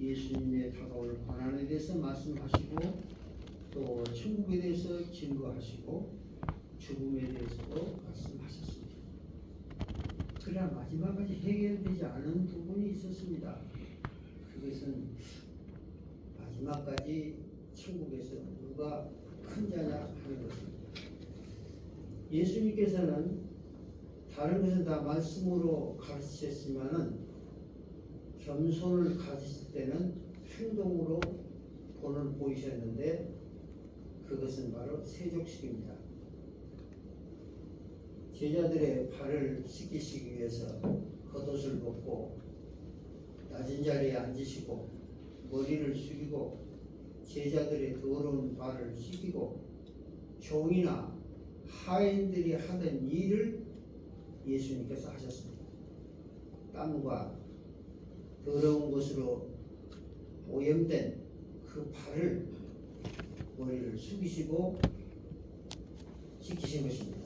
예수님의 다가올 고난에 대해서 말씀하시고 또 천국에 대해서 증거하시고 죽음에 대해서도 말씀하셨습니다. 그러나 마지막까지 해결되지 않은 부분이 있었습니다. 그것은 마지막까지 천국에서 누가 큰 자냐 하는 것입니다. 예수님께서는 다른 것은 다 말씀으로 가르치셨지만은 겸손을 가지실 때는 행동으로 본을 보이셨는데 그것은 바로 세족식입니다. 제자들의 발을 씻기시기 위해서 겉옷을 벗고 낮은 자리에 앉으시고 머리를 숙이고 제자들의 더러운 발을 씻기고 종이나 하인들이 하던 일을 예수님께서 하셨습니다. 땀과 더러운 것으로 오염된 그 발을 머리를 숙이시고 씻기신 것입니다.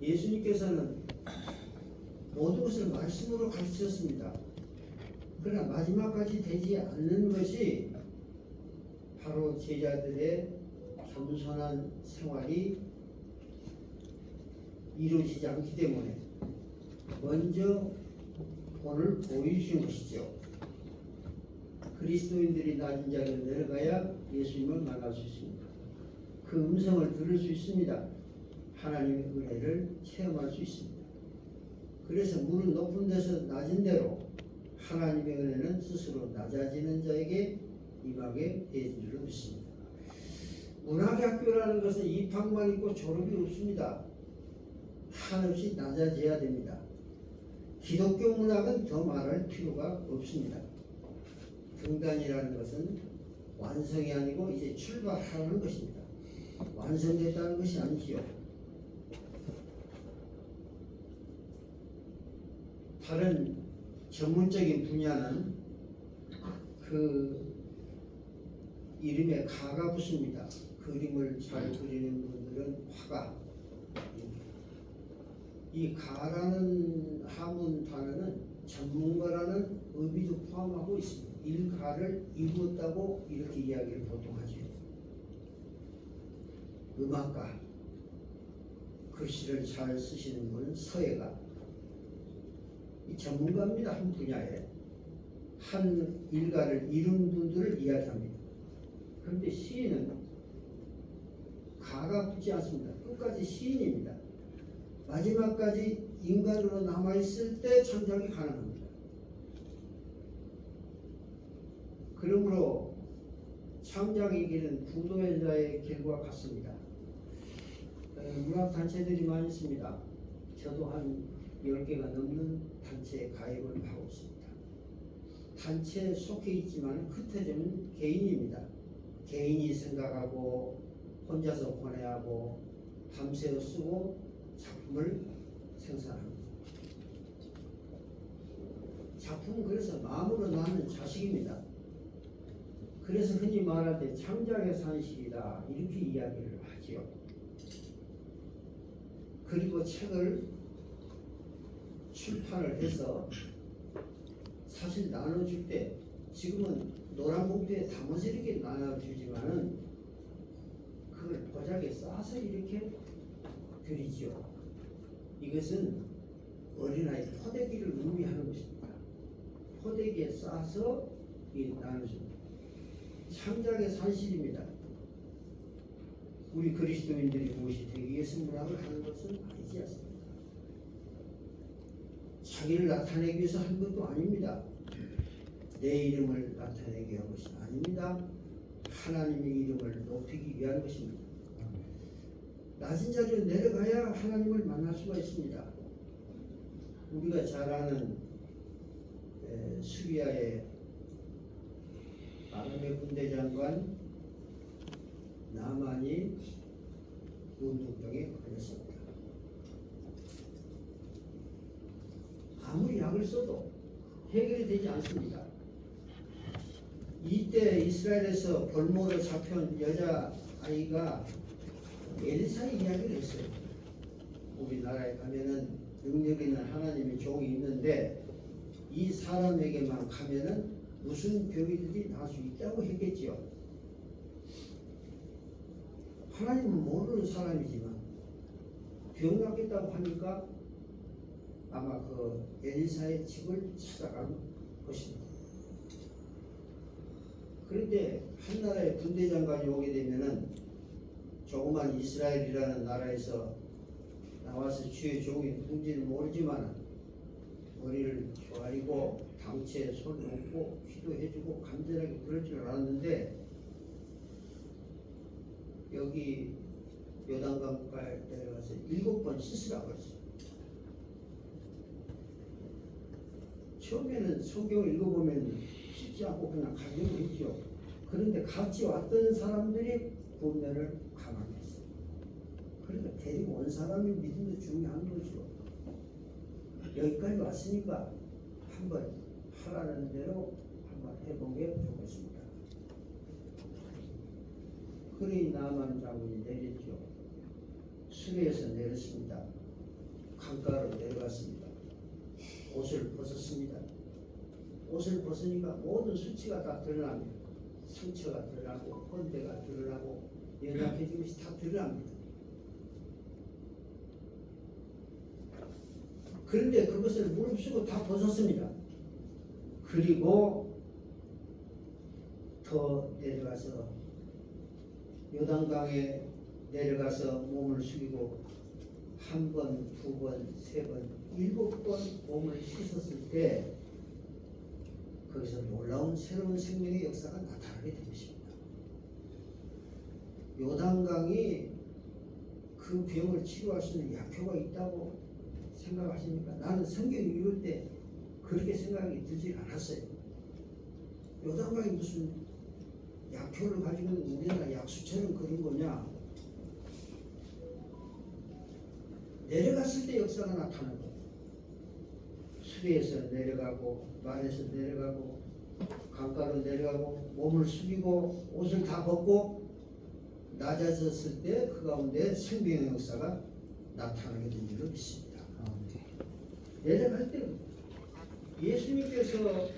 예수님께서는 모든 것을 말씀으로 가르치셨습니다. 그러나 마지막까지 되지 않는 것이 바로 제자들의 겸손한 생활이 이루어지지 않기 때문에 먼저 본을 것이죠. 그리스도인들이 낮은 자리로 내려가야 예수님을 만날 수 있습니다. 그 음성을 들을 수 있습니다. 하나님의 은혜를 체험할 수 있습니다. 그래서 무릎 높은 데서 낮은 대로 하나님의 은혜는 스스로 낮아지는 자에게 임하게 되는 줄로 믿습니다. 문학학교라는 것은 입학만 있고 졸업이 없습니다. 한없이 낮아져야 됩니다. 기독교 문학은 더 말할 필요가 없습니다. 등단이라는 것은 완성이 아니고 이제 출발하는 것입니다. 완성됐다는 것이 아니지요. 다른 전문적인 분야는 그 이름에 가가 붙습니다. 그림을 잘 그리는 분들은 화가. 이 가라는 한문 단어는 전문가라는 의미도 포함하고 있습니다. 일가를 이루었다고 이렇게 이야기를 보통 하죠. 음악가, 글씨를 잘 쓰시는 분은 서예가, 이 전문가입니다. 한 분야에. 한 일가를 이룬 분들을 이야기합니다. 그런데 시인은 가가 붙지 않습니다. 끝까지 시인입니다. 마지막까지 인간으로 남아있을 때 창작이 가능합니다. 그러므로 창작의 길은 부도의 자의 길과 같습니다. 어, 문학 단체들이 많이 있습니다. 저도 한 10개가 넘는 단체에 가입을 하고 있습니다. 단체에 속해 있지만 흩어지면 개인입니다. 개인이 생각하고 혼자서 번외하고 밤새워 쓰고 작품을 생산합니다. 작품은 그래서 마음으로 낳는 자식입니다. 그래서 흔히 말할 때 창작의 산실이다 이렇게 이야기를 하지요. 그리고 책을 출판을 해서 사실 나눠줄 때 지금은 노란 봉투에 담아서 이렇게 나눠주지만은 그걸 보자기에 싸서 이렇게 드리지요. 이것은 어린아이 포대기를 의미하는 것입니다. 포대기에 싸서 이 나눠줍니다. 창작의 산실입니다. 우리 그리스도인들이 무엇이 되기 위해서 문학을 하는 것은 아니지 않습니까? 자기를 나타내기 위해서 한 것도 아닙니다. 내 이름을 나타내기 위한 것이 아닙니다. 하나님의 이름을 높이기 위한 것입니다. 낮은 자리로 내려가야 하나님을 만날 수가 있습니다. 우리가 잘 아는 에, 수리아의 아람의 군대 장관 나만이 운동병에 걸렸습니다. 아무리 약을 써도 해결이 되지 않습니다. 이때 이스라엘에서 벌모로 잡혀온 여자 아이가 엘리사의 이야기를 했어요. 우리나라에 가면은 능력 있는 하나님의 종이 있는데 이 사람에게만 가면은 무슨 병이든지 나을 수 있다고 했겠지요. 하나님은 모르는 사람이지만 병 낫겠다고 하니까 아마 그 엘리사의 집을 찾아간 것입니다. 그런데 한 나라의 군대 장관이 오게 되면은 조그만 이스라엘이라는 나라에서 나와서 주의 종이 누군지는 모르지만 머리를 조아리고 당체에 손 놓고 기도해주고 간절하게 그럴 줄 알았는데 여기 요단강가에 내려가서 일곱 번 씻으라고 그랬어요. 처음에는 성경을 읽어보면 씻지 않고 그냥 가려고 했죠. 그런데 같이 왔던 사람들이 했어요. 그러니까 데리고 온 사람의 믿음도 중요한 거죠. 여기까지 왔으니까 한번 하라는 대로 한번 해보게 좋겠습니다. 그러니 나만 장군이 내렸죠. 수리에서 내렸습니다. 강가로 내려갔습니다. 옷을 벗었습니다. 옷을 벗으니까 모든 수치가 다 드러납니다. 상처가 드러나고 헌대가 드러나고 연약해진 것이 다 드러납니다. 그런데 그것을 무릅쓰고 다 벗었습니다. 그리고 더 내려가서 요단강에 내려가서 몸을 숙이고 한 번, 두 번, 세 번, 일곱 번 몸을 씻었을 때 거기서 놀라운 새로운 생명의 역사가 나타나게 된 것입니다. 요단강이 그 병을 치료할 수 있는 약효가 있다고 생각하십니까? 나는 성경 읽을 때 그렇게 생각이 들지 않았어요. 요단강이 무슨 약효를 가지고 있는 우리나라 약수처럼 그런 거냐? 내려갔을 때 역사가 거예요. 수리에서 내려가고 말에서 내려가고 강가로 내려가고 몸을 숙이고 옷을 다 벗고 낮아졌을 때 그 가운데 생명의 역사가 나타나게 된 줄을 믿습니다. 내려갈 때 예수님께서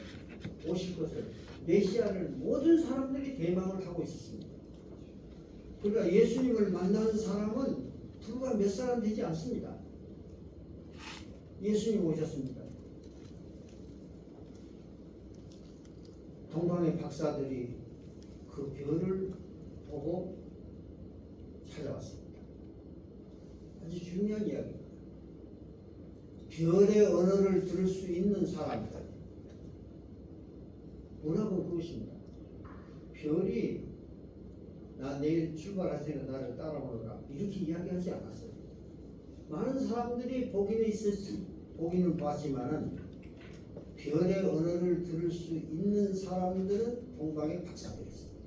오실 것을 메시아를 모든 사람들이 대망을 하고 있었습니다. 그러니까 예수님을 만나는 사람은 불과 몇 사람 되지 않습니다. 예수님 오셨습니다. 동방의 박사들이 그 별을 보고 찾아왔습니다. 아주 중요한 이야기입니다. 별의 언어를 들을 수 있는 사람들. 문학은 그것입니다. 별이 나 내일 출발할 테니까 나를 따라오너라 이렇게 이야기하지 않았어요. 많은 사람들이 보기는 있었지 보기는 봤지만은 별의 언어를 들을 수 있는 사람들은 동방의 박사들이었습니다.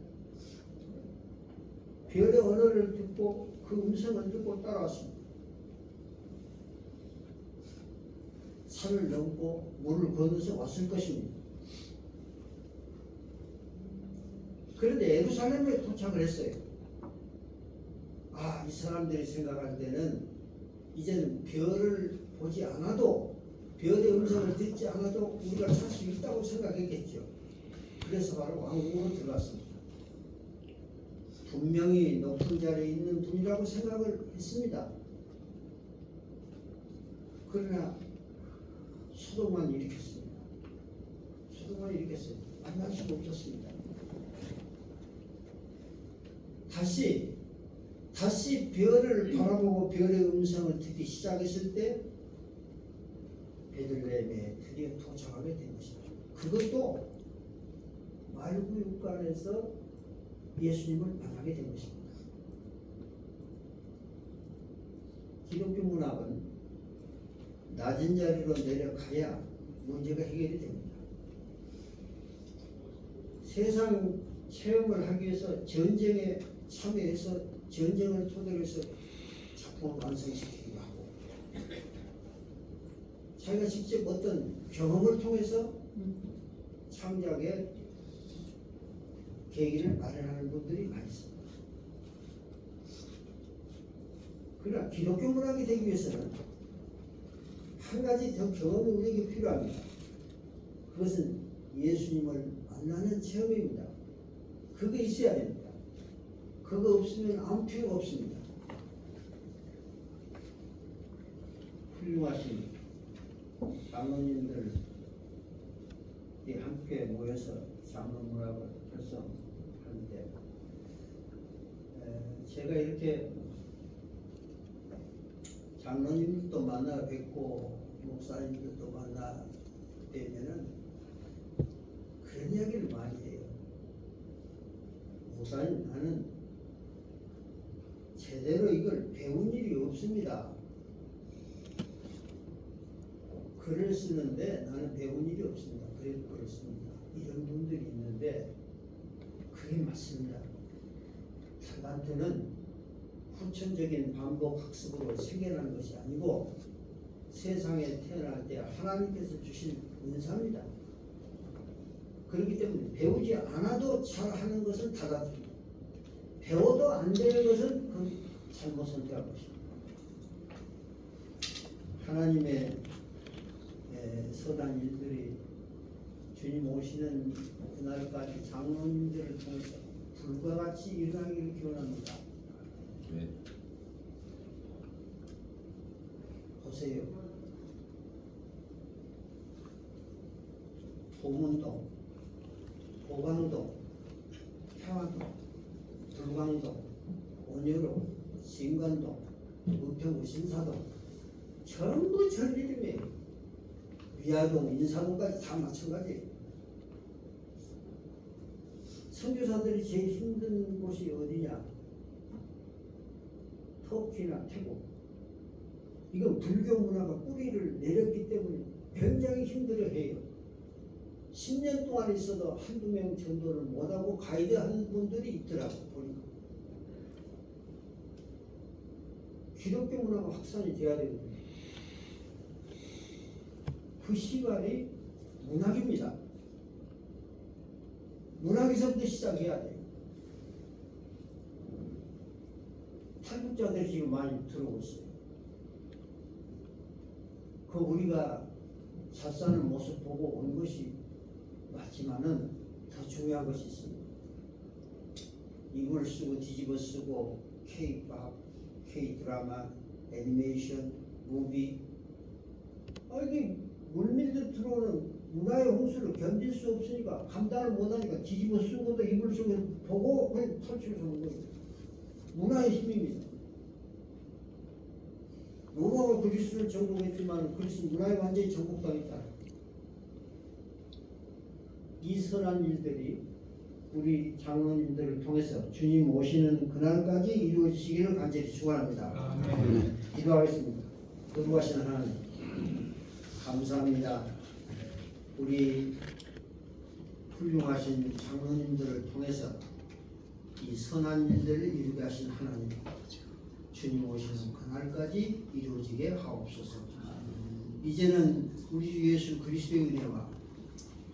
별의 언어를 듣고 그 음성을 듣고 따라왔습니다. 산을 넘고 물을 건너서 왔을 것입니다. 그런데 예루살렘에 도착을 했어요. 아, 이 사람들이 생각할 때는 이제는 별을 보지 않아도 별의 음성을 듣지 않아도 우리가 살 수 있다고 생각했겠죠. 그래서 바로 왕궁으로 들어갔습니다. 분명히 높은 자리에 있는 분이라고 생각을 했습니다. 그러나 소동만 일으켰습니다. 소동만 일으켰어요. 만날 수가 없었습니다. 다시 다시 별을 바라보고 별의 음성을 듣기 시작했을 때 베들레헴에 드디어 도착하게 된 것입니다. 그것도 말구육간에서 예수님을 만나게 된 것입니다. 기독교 문학은 낮은 자리로 내려가야 문제가 해결이 됩니다. 세상 체험을 하기 위해서 전쟁에 참여해서 전쟁을 토대로 해서 작품을 완성시키기도 하고 자기가 직접 어떤 경험을 통해서 창작의 계기를 마련하는 분들이 많이 있습니다. 그러나 기독교 문학이 되기 위해서는 한 가지 더 경험이 우리에게 필요합니다. 그것은 예수님을 만나는 체험입니다. 그게 있어야 됩니다. 그거 없으면 아무 필요가 없습니다. 훌륭하신 장로님들 이 함께 모여서 장로문학을 결성하는데 에, 제가 이렇게 장로님들도 만나 뵙고 목사님들도 만나 뵈면은 그런 이야기를 많이 해요. 목사님 나는 제대로 이걸 배운 일이 없습니다. 글을 쓰는데 나는 배운 일이 없습니다. 그래도 글을 씁니다. 이런 분들이 있는데 그게 맞습니다. 타란트는 후천적인 반복 학습으로 생겨난 것이 아니고 세상에 태어날 때 하나님께서 주신 은사입니다. 그렇기 때문에 배우지 않아도 잘하는 것은 타란트입니다. 배워도 안 되는 것은 그 잘못 선택한 것입니다. 하나님의 에, 선한 일들이 주님 오시는 그날까지 장로님들을 통해서 불과 같이 일어나기를 기원합니다. 네. 보세요. 도문동, 보강동, 평안동, 불광동, 온유로, 신관동, 우평구 신사동 전부 전리림이에요. 위아동, 인사동까지 다 마찬가지예요. 선교사들이 제일 힘든 곳이 어디냐? 터키나 태국. 이건 불교 문화가 뿌리를 내렸기 때문에 굉장히 힘들어해요. 10년 동안 있어도 한두 명 전도를 못하고 가이드 하는 분들이 있더라고 보니까. 기독교 문화가 확산이 돼야 되거든요. 그 시발이 문학입니다. 문학에서부터 시작해야 돼요. 탈북자들이 지금 많이 들어오고 있어요. 그 우리가 잘 사는 모습 보고 온 것이 맞지만은 더 중요한 것이 있습니다. 이걸 쓰고 뒤집어 쓰고 K-팝, K-드라마, 애니메이션, 무비 아 이게 물밀듯 들어오는 문화의 홍수를 견딜 수 없으니까 감당을 못하니까 뒤집어 쓰고도 이불 속에 보고 그냥 탈출해서 오는 거예요. 문화의 힘입니다. 로마가 그리스를 정복했지만 그리스 문화에 완전히 정복당했다. 이 선한 일들이 우리 장로님들을 통해서 주님 오시는 그날까지 이루어지시기를 간절히 축원합니다. 기도하겠습니다. 거룩하신 하나님 감사합니다. 우리 훌륭하신 장로님들을 통해서 이 선한 일들을 이루게 하신 하나님 주님 오시는 그날까지 이루어지게 하옵소서. 이제는 우리 주 예수 그리스도의 은혜와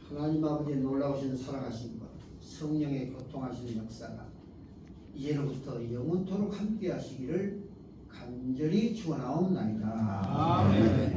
하나님 아버지의 놀라우신 사랑하심과 성령의 고통하시는 역사가 이제로부터 영원토록 함께 하시기를 간절히 축원하옵나이다. 아멘.